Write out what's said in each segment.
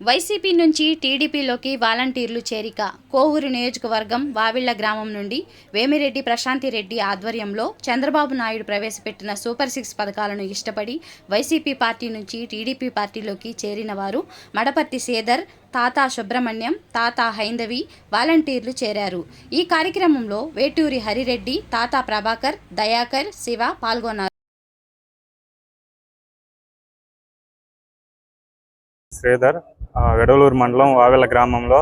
YCP నుంచి టీడీపీలోకి వాలంటీర్లు చేరిక. కోవూరు నియోజకవర్గం వావిళ్ళ గ్రామం నుండి వేమిరెడ్డి ప్రశాంతిరెడ్డి ఆధ్వర్యంలో చంద్రబాబు నాయుడు ప్రవేశపెట్టిన సూపర్ సిక్స్ పథకాలను ఇష్టపడి వైసీపీ పార్టీ నుంచి టీడీపీ పార్టీలోకి చేరిన వారు మడపర్తి సేదర్ తాత సుబ్రహ్మణ్యం తాత హైందవి వాలంటీర్లు చేరారు. ఈ కార్యక్రమంలో వేటూరి హరిరెడ్డి తాత ప్రభాకర్ దయాకర్ శివ పాల్గొన్నారు. శ్రీధర్ వెడలూరు మండలం వావెల గ్రామంలో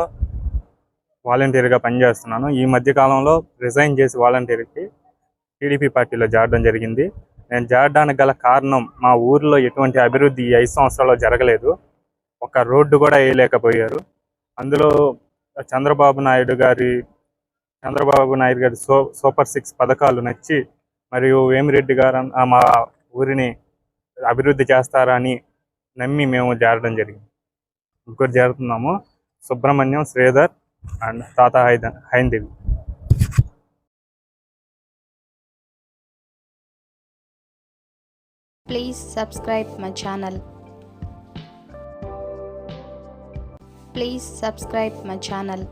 వాలంటీర్గా పనిచేస్తున్నాను. ఈ మధ్యకాలంలో రిజైన్ చేసి వాలంటీర్కి టీడీపీ పార్టీలో చేరడం జరిగింది. నేను చేరడానికి గల కారణం మా ఊర్లో ఎటువంటి అభివృద్ధి ఈ ఐదు సంవత్సరాల్లో జరగలేదు. ఒక రోడ్డు కూడా వేయలేకపోయారు. అందులో చంద్రబాబు నాయుడు గారి చంద్రబాబు నాయుడు గారి సో సూపర్ సిక్స్ పథకాలు నచ్చి మరియు వేమిరెడ్డి గారు మా ఊరిని అభివృద్ధి చేస్తారని నమ్మి మేము చేరడం జరిగింది. ఇంకోటి జరుపుతున్నాము సుబ్రహ్మణ్యం శ్రీధర్ అండ్ తాత హైందేవి. Please subscribe my channel please subscribe my channel